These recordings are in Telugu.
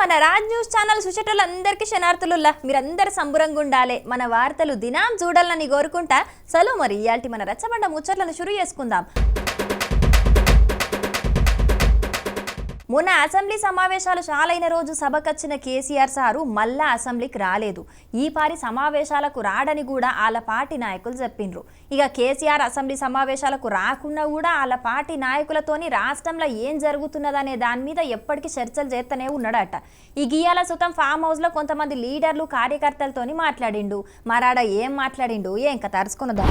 మన రాజ్ న్యూస్ ఛానల్ చూసేటోళ్ళందరికీ శనార్థులుల్లా మీరందరు సంబురంగా ఉండాలి మన వార్తలు దినాం చూడాలని కోరుకుంటా. సలో మరి ఇయాల్టి మన రచ్చబండ ముచ్చట్లను షురు చేసుకుందాం. మొన్న అసెంబ్లీ సమావేశాలు చాలైన రోజు సభకొచ్చిన కేసీఆర్ సారు మళ్ళా అసెంబ్లీకి రాలేదు. ఈ పారి సమావేశాలకు రాడని కూడా వాళ్ళ పార్టీ నాయకులు చెప్పిండ్రు ఇక కేసీఆర్ అసెంబ్లీ సమావేశాలకు రాకుండా కూడా వాళ్ళ పార్టీ నాయకులతోని రాష్ట్రంలో ఏం జరుగుతున్నదనే దాని మీద ఎప్పటికీ చర్చలు చేస్తూనే ఉన్నాడట. ఈ గియాల సుతం ఫామ్ హౌస్లో కొంతమంది లీడర్లు కార్యకర్తలతోని మాట్లాడిండు. మరాడ ఏం మాట్లాడిండు? ఏం ఇంకా అరుచుకున్నదా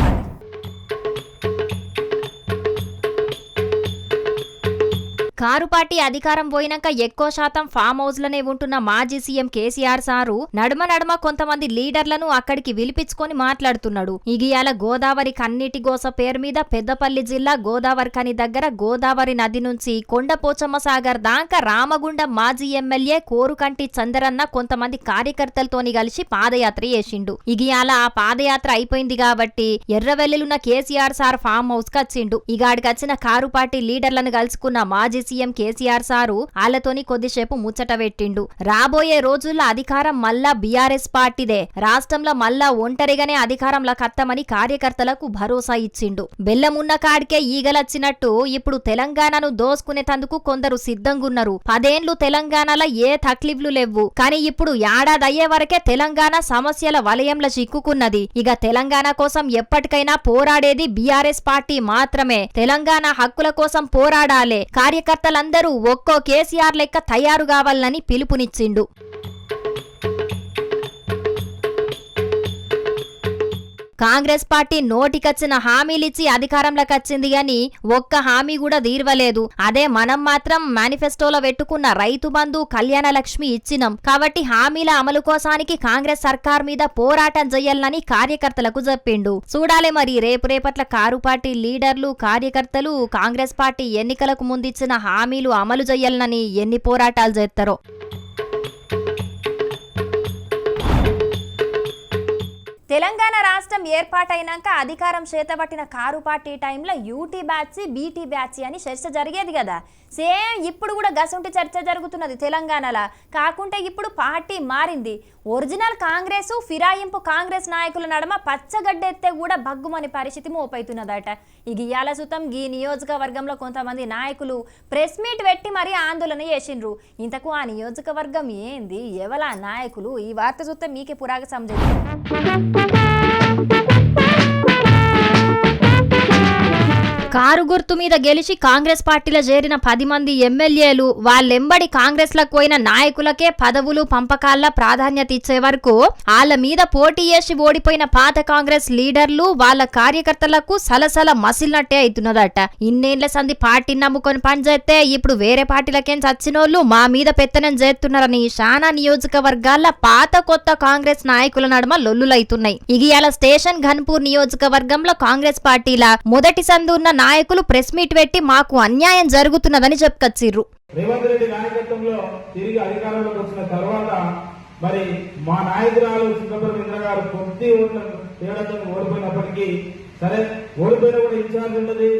కారు పార్టీ అధికారం పోయినాక ఎక్కువ శాతం ఫామ్ హౌస్లనే ఉంటున్న మాజీ సీఎం కేసీఆర్ సారు నడుమ నడుమ కొంతమంది లీడర్లను అక్కడికి విలిపించుకొని మాట్లాడుతున్నాడు. ఇగియాల గోదావరి కన్నీటి గోస పేరు మీద పెద్దపల్లి జిల్లా గోదావరి కని దగ్గర గోదావరి నది నుంచి కొండపోచమ్మ సాగర్ దాకా రామగుండ మాజీ ఎమ్మెల్యే కోరుకంటి చందరన్న కొంతమంది కార్యకర్తలతోని కలిసి పాదయాత్ర చేసిండు. ఇగియాల ఆ పాదయాత్ర అయిపోయింది కాబట్టి ఎర్రవెల్లిలున్న కేసీఆర్ సార్ ఫామ్ హౌస్ కచ్చిండు ఇగాడికచ్చిన కారు పార్టీ లీడర్లను కలుసుకున్న మాజీ సీఎం కేసీఆర్ సారు ఆళ్ళతోని కొద్దిసేపు ముచ్చట పెట్టిండు. రాబోయే రోజుల్లో అధికారం మళ్ళా బీఆర్ఎస్ పార్టీదే. రాష్ట్రంలో మళ్ళా ఒంటరిగానే అధికారంలో కత్తమని కార్యకర్తలకు భరోసా ఇచ్చిండు. బెల్లమున్న కాడికే ఈగలచ్చినట్టు ఇప్పుడు తెలంగాణను దోసుకునేటందుకు కొందరు సిద్ధంగున్నారు. పదేండ్లు తెలంగాణలో ఏ తక్లీఫ్లు లేవు కానీ ఇప్పుడు ఏడాది అయ్యే వరకే తెలంగాణ సమస్యల వలయంలో చిక్కుకున్నది. ఇక తెలంగాణ కోసం ఎప్పటికైనా పోరాడేది బీఆర్ఎస్ పార్టీ మాత్రమే. తెలంగాణ హక్కుల కోసం పోరాడాలే. కార్యకర్తలందరూ ఒక్కో కేసీఆర్ లెక్క తయారు కావాలని పిలుపునిచ్చిండు. కాంగ్రెస్ పార్టీ నోటికొచ్చిన హామీలిచ్చి అధికారంలోకి వచ్చింది అని ఒక్క హామీ కూడా తీర్వలేదు. అదే మనం మాత్రం మేనిఫెస్టోలో పెట్టుకున్న రైతు బంధు కళ్యాణ లక్ష్మి ఇచ్చినాం. కాబట్టి హామీల అమలు కోసానికి కాంగ్రెస్ సర్కార్ మీద పోరాటం చేయాలని కార్యకర్తలకు చెప్పిండు చూడాలి మరి రేపు రేపట్ల కారు పార్టీ లీడర్లు కార్యకర్తలు కాంగ్రెస్ పార్టీ ఎన్నికలకు ముందిచ్చిన హామీలు అమలు చేయాలని ఎన్ని పోరాటాలు చేస్తారో తెలంగాణ రాష్ట్రం ఏర్పాటైనాక అధికారం చేతబట్టిన కారు పార్టీ టైంలో యూటీ బ్యాచ్ బీటీ బ్యాచ్ అని చర్చ జరిగేది కదా. సేమ్ ఇప్పుడు కూడా గసంటి చర్చ జరుగుతున్నది తెలంగాణలో. కాకుంటే ఇప్పుడు పార్టీ మారింది. ఒరిజినల్ కాంగ్రెస్ ఫిరాయింపు కాంగ్రెస్ నాయకుల నడమ పచ్చగడ్డెత్తే కూడా బగ్గుమని పరిస్థితి మోపైతున్నదట. ఈ ఇయాల సుతం గీ నియోజకవర్గంలో కొంతమంది నాయకులు ప్రెస్ మీట్ పెట్టి మరీ ఆందోళన చేసిండ్రు. ఇంతకు ఆ నియోజకవర్గం ఏంది? ఎవలా నాయకులు? ఈ వార్త చూస్తే మీకే పురాగ సంజయ్. కారు గుర్తు మీద గెలిచి కాంగ్రెస్ పార్టీలో చేరిన పది మంది ఎమ్మెల్యేలు వాళ్ళెంబడి కాంగ్రెస్లకు పోయిన నాయకులకే పదవులు పంపకాల ప్రాధాన్యత ఇచ్చే వరకు వాళ్ళ మీద పోటీ చేసి ఓడిపోయిన పాత కాంగ్రెస్ లీడర్లు వాళ్ళ కార్యకర్తలకు సలసల మసిలినట్టే అవుతున్నదట. ఇన్నేళ్ళ సంది పార్టీని నమ్ముకొని పనిచేస్తే ఇప్పుడు వేరే పార్టీలకేం చచ్చినోళ్ళు మా మీద పెత్తనం చేస్తున్నారని శానా నియోజకవర్గాల పాత కొత్త కాంగ్రెస్ నాయకుల నడుమ లొల్లులైతున్నాయి. ఇగియాల స్టేషన్ ఘన్పూర్ నియోజకవర్గంలో కాంగ్రెస్ పార్టీల మొదటి సందు ఉన్న నాయకులు ప్రెస్ మీట్ పెట్టి మాకు అన్యాయం జరుగుతున్నదని చెప్పుకొచ్చిర్రు. రేవంత్ రెడ్డి నాయకత్వంలో తిరిగి అధికారంలోకి వచ్చిన తర్వాత మరి మా నాయకురాలు సింగపురం గారు కొద్ది ఓట్ల తేడాతో ఓడిపోయినప్పటికీ సరే ఓడిపోయిన కూడా ఇన్ఛార్జ్ ఉన్నది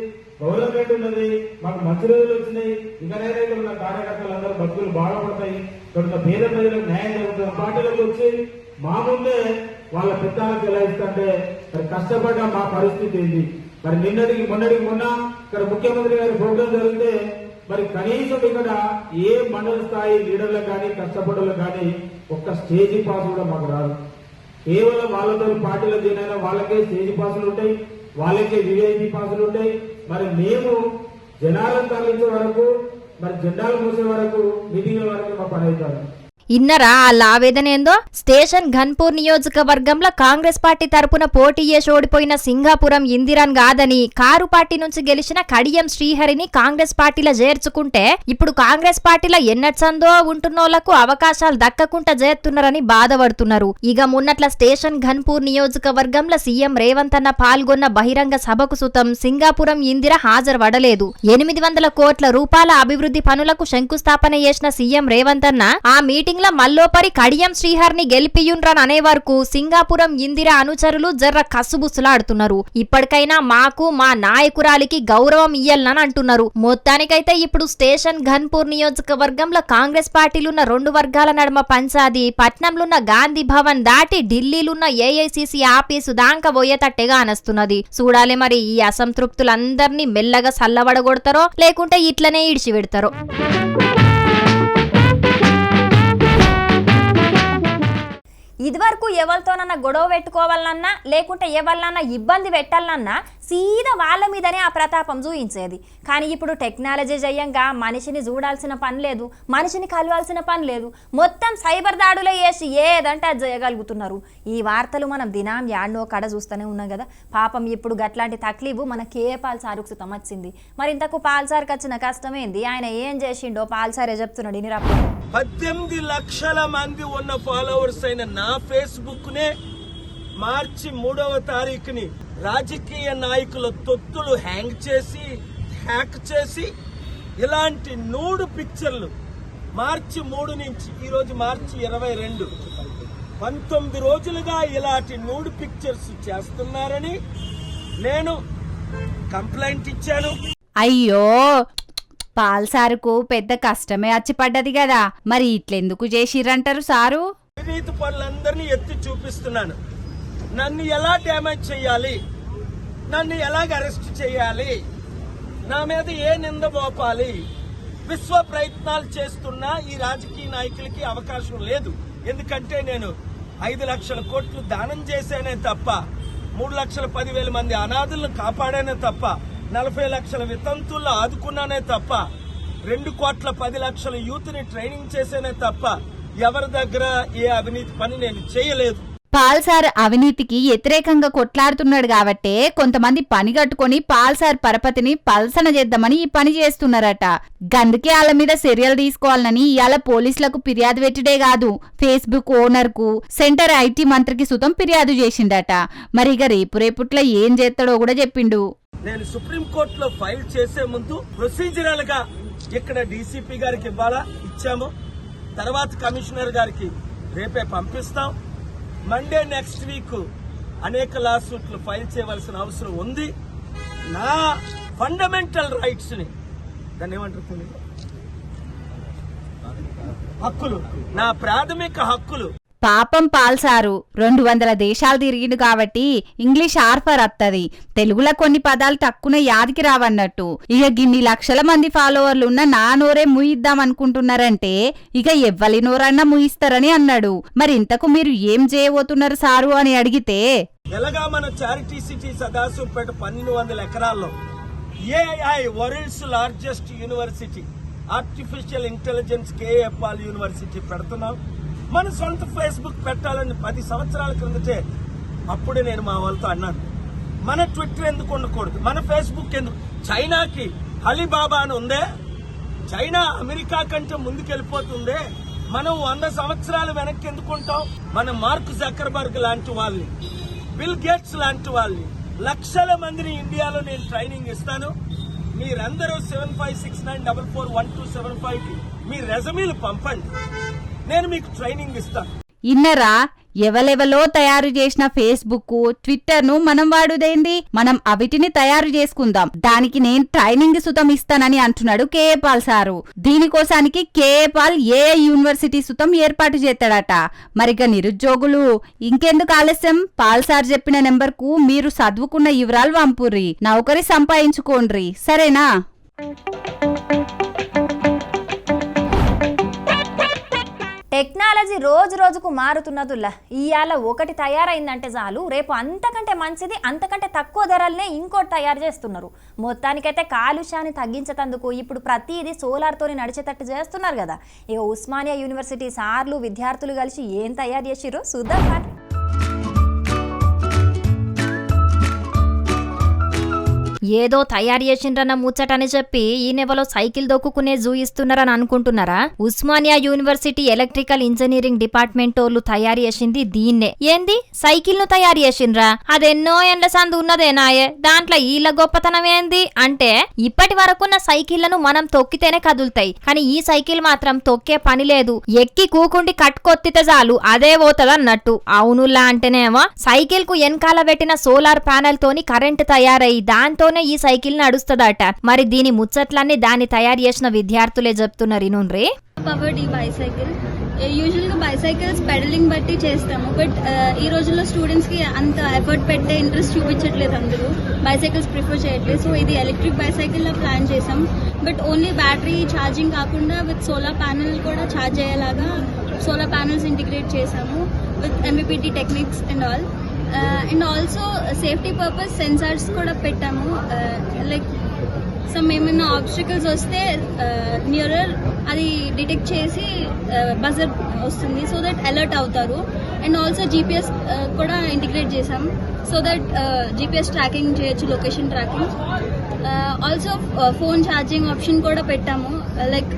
గవర్నమెంట్ ఉన్నది మాకు మంచి రోజులు వచ్చినాయి ఇకనైనా ఇక్కడ ఉన్న కార్యకర్తలందరూ బతుకులు బాగుపడతాయి ఇక్కడ ఉన్న పేద ప్రజలకు న్యాయం జరుగుతుంది పార్టీలకు వచ్చి మా ముందే వాళ్ళ పెద్దాలకు ఎలా ఇస్తుంటే కష్టపడ్డ మా పరిస్థితి ఏంటి? మరి నిన్నటికి మొన్నటికి మొన్న ఇక్కడ ముఖ్యమంత్రి గారి ప్రోగ్రాం జరిగితే మరి కనీసం ఇక్కడ ఏ మండల స్థాయి లీడర్లకు కానీ కష్టపడులకు కానీ ఒక్క స్టేజ్ పాస్ కూడా మాకు రాదు. కేవలం వాళ్ళతో పార్టీలో చేరిన వాళ్ళకే స్టేజ్ పాసులు ఉంటాయి వాళ్ళకే విఐపి పాసులు ఉంటాయి. మరి మేము జనాలను తరలించే వరకు మరి జెండాలు మూసే వరకు మీటింగ్ల వరకు మా పని అవుతారు. ఇన్నరా వాళ్ళ ఆవేదన ఏందో? స్టేషన్ ఘన్పూర్ నియోజకవర్గంలో కాంగ్రెస్ పార్టీ తరపున పోటీ చేసి ఓడిపోయిన సింగాపురం ఇందిరాన్ కాదని కారు పార్టీ నుంచి గెలిచిన కడియం శ్రీహరిని కాంగ్రెస్ పార్టీలో చేర్చుకుంటే ఇప్పుడు కాంగ్రెస్ పార్టీలో ఎన్నచ్చందో ఉంటున్నోళ్ళకు అవకాశాలు దక్కకుండా చేస్తున్నారని బాధపడుతున్నారు. ఇక మొన్నట్ల స్టేషన్ ఘన్పూర్ నియోజకవర్గంలో సీఎం రేవంత్ అన్న పాల్గొన్న బహిరంగ సభకు సుతం సింగాపురం ఇందిర హాజరుపడలేదు. ఎనిమిది వందల కోట్ల రూపాయల అభివృద్ధి పనులకు శంకుస్థాపన చేసిన సీఎం రేవంత్ అన్న ఆ మీటింగ్ ఓటింగ్ మల్లోపరి కడియం శ్రీహర్ని గెలిపియుండ్రన్ అనే వరకు సింగాపురం ఇందిరా అనుచరులు జర్ర కసుబుసులాడుతున్నారు. ఇప్పటికైనా మాకు మా నాయకురాలికి గౌరవం ఇయ్యల్నని అంటున్నారు. మొత్తానికైతే ఇప్పుడు స్టేషన్ ఘన్పూర్ నియోజకవర్గంలో కాంగ్రెస్ పార్టీలున్న రెండు వర్గాల నడుమ పంచాది పట్నంలున్న గాంధీ భవన్ దాటి ఢిల్లీలున్న ఏఐసిసి ఆఫీసు దాకా పోయేటట్టేగా అనస్తున్నది. చూడాలి మరి ఈ అసంతృప్తులందరినీ మెల్లగా సల్లబడగొడతారో లేకుంటే ఇట్లనే ఇడిచి ఇదివరకు ఎవరితోనన్నా గొడవ పెట్టుకోవాలన్నా లేకుంటే ఎవరినన్నా ఇబ్బంది పెట్టాలన్నా సీదా వాళ్ళ మీదనే ఆ ప్రతాపం చూయించేది. కానీ ఇప్పుడు టెక్నాలజీ జయంగా మనిషిని చూడాల్సిన పని లేదు మనిషిని కలవాల్సిన పని లేదు. మొత్తం సైబర్ దాడులే చేసి ఏదంటే అది చేయగలుగుతున్నారు. ఈ వార్తలు మనం దినాం యాడ్నో కడ చూస్తూనే ఉన్నాం కదా. పాపం ఇప్పుడు గట్లాంటి తక్లీబు మన కే పాల్సారుకు వచ్చింది. మరి ఇంతకు పాల్సార్కి వచ్చిన కష్టమేంది? ఆయన ఏం చేసిండో పాల్సారే చెప్తున్నాడు ఇనిరా పద్దెనిమిది లక్షల మంది ఉన్న ఫాలోవర్స్ అయిన నా ఫేస్బుక్ నే మార్చి మూడవ తారీఖుని రాజకీయ నాయకుల తొత్తులు హ్యాంగ్ చేసి హ్యాక్ చేసి ఇలాంటి నూడు పిక్చర్లు మార్చి మూడు నుంచి ఈ రోజు మార్చి ఇరవై రెండు పంతొమ్మిది రోజులుగా ఇలాంటి నూడు పిక్చర్స్ చేస్తున్నారని నేను కంప్లైంట్ ఇచ్చాను. అయ్యో! పాల్సారుకు పెద్ద కష్టమే వచ్చి పడ్డది కదా మరి ఇట్లెందుకు చేసిర్రంటారు సారు? అవినీతి పనులందరినీ ఎత్తి చూపిస్తున్నాను. నన్ను ఎలా డ్యామేజ్ చేయాలి నన్ను ఎలాగ అరెస్ట్ చేయాలి? నా మీద ఏ నింద మోపాలి? విశ్వ ప్రయత్నాలు చేస్తున్న ఈ రాజకీయ నాయకులకి అవకాశం లేదు. ఎందుకంటే నేను ఐదు లక్షల కోట్లు దానం చేశానే తప్ప మూడు లక్షల పదివేల మంది అనాథులను కాపాడానే తప్ప నలభై లక్షల వితంతుల్లో ఆదుకున్నానే తప్ప రెండు కోట్ల పది లక్షల యూత్ని ట్రైనింగ్ చేసేనే తప్ప ఎవరి దగ్గర ఏ అవినీతి పని నేను చేయలేదు. పాల్సార్ అవినీతికి వ్యతిరేకంగా కొట్లాడుతున్నాడు కాబట్టే కొంతమంది పని కట్టుకొని పాల్సార్ పరపతిని పల్సన చేద్దామని ఈ పని చేస్తున్నారట. గందుకే వాళ్ళ మీద చర్యలు తీసుకోవాలని ఇవాళ పోలీసులకు ఫిర్యాదు పెట్టడే కాదు. ఫేస్బుక్ ఓనర్కు సెంటర్ ఐటీ మంత్రికి సుతం ఫిర్యాదు చేసిండట మరి ఇక రేపు రేపుట్ల ఏం చేస్తాడో కూడా చెప్పిండు. నేను సుప్రీం కోర్టులో ఫైల్ చేసే ముందు ప్రొసీజరల్గా ఇక్కడ డీసీపీ గారికి ఇవ్వాలా? ఇచ్చాము. తర్వాత కమిషనర్ గారికి రేపే పంపిస్తాం. మండే నెక్స్ట్ వీక్ అనేక లాసూట్లు ఫైల్ చేయవలసిన అవసరం ఉంది. నా ఫండమెంటల్ రైట్స్ని దాన్ని? హక్కులు. నా ప్రాథమిక హక్కులు పాపం పాల్సారు. రెండు వందల దేశాలు తిరిగిండు కాబట్టి ఇంగ్లీష్ ఆర్ఫర్ అత్తది. తెలుగులో కొన్ని పదాలు తక్కువ యాదికి రావన్నట్టు. ఇక గిన్ని లక్షల మంది ఫాలోవర్లు ఉన్న నా నోరే ముయిద్దాం అనుకుంటున్నారంటే ఇక ఎవ్వలి నోరన్నా ముయిస్తారని అన్నాడు. మరి ఇంతకు మీరు ఏం చేయబోతున్నారు సారు అని అడిగితే ఎలాగా మన చారిటీ సిటీ సదాశివపేట పన్నెండు వందల ఎకరాల్లో AI world's largest university artificial intelligence KA Paul university పెడుతున్నాం. మన సొంత ఫేస్బుక్ పెట్టాలని పది సంవత్సరాల క్రిందటే అప్పుడే నేను మా వాళ్ళతో అన్నాను. మన ట్విట్టర్ ఎందుకు ఉండకూడదు? మన ఫేస్బుక్ ఎందుకు? చైనాకి అలీబాబా అని ఉందే? చైనా అమెరికా కంటే ముందుకెళ్ళిపోతుందే? మనం వంద సంవత్సరాలు వెనక్కి ఎందుకుంటాం మన మార్క్ జకర్బర్గ్ లాంటి వాళ్ళని బిల్ గేట్స్ లాంటి వాళ్ళని లక్షల మందిని ఇండియాలో నేను ట్రైనింగ్ ఇస్తాను. మీరందరూ seven five six nine double four one two seven ఫైవ్కి మీ రెజమీలు పంపండి. నేను మీకు ట్రైనింగ్ ఇస్తాను ఇన్నరా ఎవలెవలో తయారు చేసిన ఫేస్బుక్ ట్విట్టర్ను మనం వాడుదేంది? మనం అవిటిని తయారు చేసుకుందాం. దానికి నేను ట్రైనింగ్ సుతం ఇస్తానని అంటున్నాడు కేఏ పాల్ సారు. దీనికోసానికి కేఏ పాల్ ఏ. యూనివర్సిటీ సుతం ఏర్పాటు చేస్తాడట. మరిగా నిరుద్యోగులు ఇంకెందుకు ఆలస్యం? పాల్ సార్ చెప్పిన నెంబర్కు మీరు చదువుకున్న వివరాలు పంపుర్రి నౌకరి సంపాదించుకోండ్రి. సరేనా? టెక్నాలజీ రోజు రోజుకు మారుతున్నదుల్లా. ఇవాళ ఒకటి తయారైందంటే చాలు రేపు అంతకంటే మంచిది అంతకంటే తక్కువ ధరలనే ఇంకోటి తయారు చేస్తున్నారు. మొత్తానికైతే కాలుష్యాన్ని తగ్గించేటందుకు ఇప్పుడు ప్రతిదీ సోలార్తోని నడిచేటట్టు చేస్తున్నారు కదా. ఇక ఉస్మానియా యూనివర్సిటీ సార్లు విద్యార్థులు కలిసి ఏం తయారు చేసిరో చూద్దాం ఏదో తయారు చేసిండ్రన్న ముచ్చటని చెప్పి ఈ నెవలో సైకిల్ దొక్కుకునే జూయిస్తున్నారని అనుకుంటున్నారా? Osmania university electrical engineering department వాళ్ళు తయారు చేసింది దీన్నే. ఏంది? సైకిల్ను తయారు చేసిండ్రా? అదెన్నో ఎండ్ల సందు ఉన్నదేనాయే దాంట్లో ఈళ్ళ గొప్పతనం ఏంది? అంటే ఇప్పటి వరకున్న సైకిళ్ళను మనం తొక్కితేనే కదులుతాయి. కానీ ఈ సైకిల్ మాత్రం తొక్కే పని లేదు. ఎక్కి కూకుండి కట్టుకొత్తితే చాలు. అదే పోతుంది అన్నట్టు అవునులా అంటేనేమో సైకిల్కు వెనకాల పెట్టిన సోలార్ ప్యానెల్ తోని కరెంట్ తయారయ్యి దాంతోనే ఈ సైకిల్ నడుస్తుందట. మరి దీని ముచ్చట్లన్నీ దాన్ని తయారు చేసిన విద్యార్థులే చెప్తున్నారు ఇనుండ్రి. పవర్డ్ ఈ బైసైకిల్ యూజువల్గా బైసైకిల్స్ పెడలింగ్ బట్టి చేస్తాము. బట్ uh, ఈ రోజుల్లో స్టూడెంట్స్కి అంత ఎఫర్ట్ పెట్టే ఇంట్రెస్ట్ చూపించట్లేదు అందరూ. బైసైకిల్స్ ప్రిఫర్ చేయట్లేదు. సో ఇది ఎలక్ట్రిక్ బైసైకిల్లో ప్లాన్ చేసాం. బట్ ఓన్లీ బ్యాటరీ ఛార్జింగ్ కాకుండా విత్ సోలార్ ప్యానెల్ కూడా ఛార్జ్ అయ్యేలాగా సోలార్ ప్యానెల్స్ ఇంటిగ్రేట్ చేసాము. With MBPT techniques and all and also safety purpose sensors కూడా పెట్టాము. లైక్ సో ఏమైనా ఆబ్స్టికల్స్ వస్తే నియరర్ అది డిటెక్ట్ చేసి బజర్ వస్తుంది సో దట్ అలర్ట్ అవుతారు. అండ్ ఆల్సో జీపీఎస్ కూడా ఇంటిగ్రేట్ చేసాం సో దట్ జీపీఎస్ ట్రాకింగ్ చేయొచ్చు location tracking also phone charging option కూడా పెట్టాము. లైక్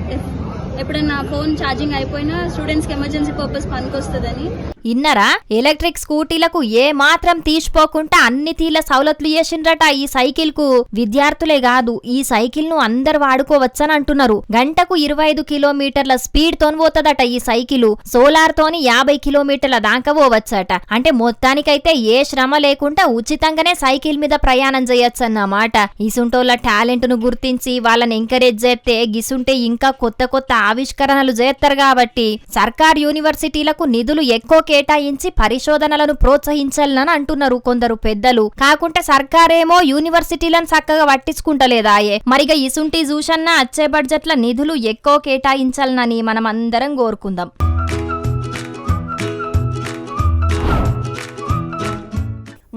ఎప్పుడైనా ఫోన్ ఛార్జింగ్ అయిపోయినా స్టూడెంట్స్కి ఎమర్జెన్సీ పర్పస్ పనికొస్తుందని. ఇన్నరా? ఎలక్ట్రిక్ స్కూటీలకు ఏ మాత్రం తీసిపోకుండా అన్ని తీల సౌలతులు చేసిండ్రట ఈ సైకిల్కు విద్యార్థులే కాదు ఈ సైకిల్ను అందరు వాడుకోవచ్చని అంటున్నారు. గంటకు ఇరవై ఐదు కిలోమీటర్ల స్పీడ్ తోని పోతుందట ఈ సైకిల్. సోలార్ తోని యాభై కిలోమీటర్ల దాకా పోవచ్చట. అంటే మొత్తానికైతే ఏ శ్రమ లేకుండా ఉచితంగానే సైకిల్ మీద ప్రయాణం చేయొచ్చు అన్నమాట ఇసుంటోళ్ళ టాలెంట్ను గుర్తించి వాళ్ళని ఎంకరేజ్ చేస్తే గిసుంటే ఇంకా కొత్త కొత్త ఆవిష్కరణలు చేస్తారు కాబట్టి సర్కార్ యూనివర్సిటీలకు నిధులు ఎక్కువ కేటాయించి పరిశోధనలను ప్రోత్సహించాలని అంటున్నారు కొందరు పెద్దలు. కాకుంటే సర్కారేమో యూనివర్సిటీలను చక్కగా పట్టించుకుంటలేదాయే. మరిగా ఇసుంటి చూసన్నా వచ్చే బడ్జెట్ల నిధులు ఎక్కువ కేటాయించాలనని మనం అందరం కోరుకుందాం.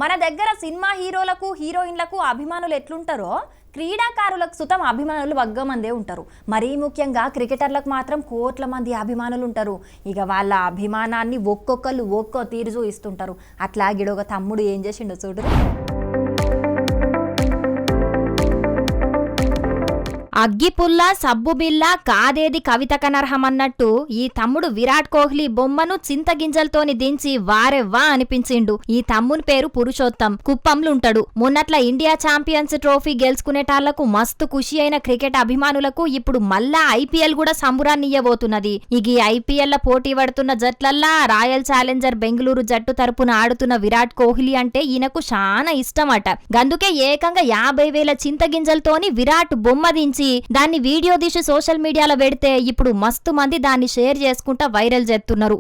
మన దగ్గర సినిమా హీరోలకు హీరోయిన్లకు అభిమానులు ఎట్లుంటారో క్రీడాకారులకు సుతం అభిమానులు వగ్గ మందే ఉంటారు. మరీ ముఖ్యంగా క్రికెటర్లకు మాత్రం కోట్ల మంది అభిమానులు ఉంటారు ఇక వాళ్ళ అభిమానాన్ని ఒక్కొక్కరు ఒక్కో తీరు చూపిస్తుంటారు అట్లా గిడొక తమ్ముడు ఏం చేసిండో చూడరు. అగ్గిపుల్ల సబ్బుబిల్ల కాదేది కవిత కనర్హమన్నట్టు ఈ తమ్ముడు విరాట్ కోహ్లీ బొమ్మను చింతగింజలతోని దించి వారెవ్వా అనిపించిండు. ఈ తమ్ముని పేరు పురుషోత్తం. కుప్పంలుంటాడు. మొన్నట్ల ఇండియా ఛాంపియన్స్ ట్రోఫీ గెలుచుకునేటాళ్ళకు మస్తు ఖుషి అయిన క్రికెట్ అభిమానులకు ఇప్పుడు మళ్ళా ఐపీఎల్ కూడా సంబురాన్నియ్యబోతున్నది. ఇక ఈ ఐపీఎల్ ల పోటీ పడుతున్న జట్లల్లా రాయల్ ఛాలెంజర్ బెంగళూరు జట్టు తరపున ఆడుతున్న విరాట్ కోహ్లీ అంటే ఈయనకు చాలా ఇష్టమట. గందుకే ఏకంగా యాభై వేల చింతగింజలతోని విరాట్ బొమ్మ దించి దాన్ని వీడియో తీసి సోషల్ మీడియాలో పెడితే ఇప్పుడు మస్తు మంది దాన్ని షేర్ చేసుకుంటా వైరల్ చేస్తున్నారు.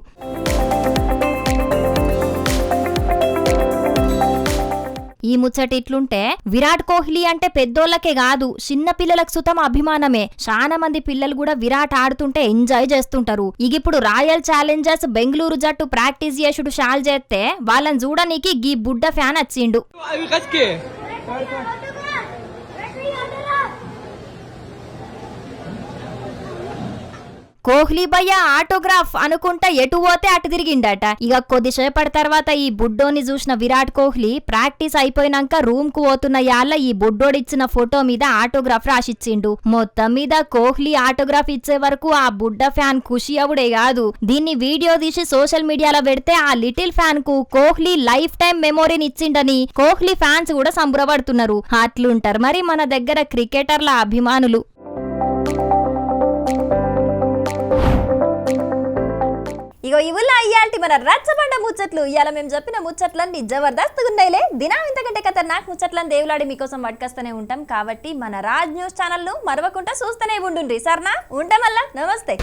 ఈ ముచ్చట ఇట్లుంటే విరాట్ కోహ్లీ అంటే పెద్దోళ్ళకే కాదు చిన్న పిల్లలకు సుతం అభిమానమే. చాలా మంది పిల్లలు కూడా విరాట్ ఆడుతుంటే ఎంజాయ్ చేస్తుంటారు. ఇగిప్పుడు రాయల్ ఛాలెంజర్స్ బెంగళూరు జట్టు ప్రాక్టీస్ చేసుడు షాల్ చేస్తే వాళ్ళని చూడనీకి గీ బుడ్డ ఫ్యాన్ వచ్చిండు. కోహ్లీ భయ్య ఆటోగ్రాఫ్ అనుకుంటా ఎటు పోతే అటు తిరిగిండట. ఇక కొద్దిసేపటి తర్వాత ఈ బుడ్డోని చూసిన విరాట్ కోహ్లీ ప్రాక్టీస్ అయిపోయినాక రూమ్కు పోతున్న యాళ్ళ ఈ బుడ్డోడిచ్చిన ఫోటో మీద ఆటోగ్రాఫ్ రాసిచ్చిండు. మొత్తం మీద కోహ్లీ ఆటోగ్రాఫ్ ఇచ్చే వరకు ఆ బుడ్డ ఫ్యాన్ ఖుషి అవుడే కాదు. దీన్ని వీడియో తీసి సోషల్ మీడియాలో పెడితే ఆ లిటిల్ ఫ్యాన్కు కోహ్లీ లైఫ్ టైం మెమోరీని ఇచ్చిండని కోహ్లీ ఫ్యాన్స్ కూడా సంబరపడుతున్నారు. అట్లుంటారు మరి మన దగ్గర క్రికెటర్ల అభిమానులు. ఇగో ఇవుల ఇయాల్టి మన రచ్చబండ ముచ్చట్లు. ఇవాళ మేము చెప్పిన ముచ్చట్లన్నీ జబర్దస్త్గా ఉన్నాయిలే దినా ఇంతకంటే కథ నాకు ముచ్చట్లను దేవులాడి మీకోసం పట్టుకొస్తూనే ఉంటాం. కాబట్టి మన రాజ్ న్యూస్ ఛానల్ను మరవకుండా చూస్తూనే ఉండుండ్రి. సర్నా? ఉంటామల్లా? నమస్తే.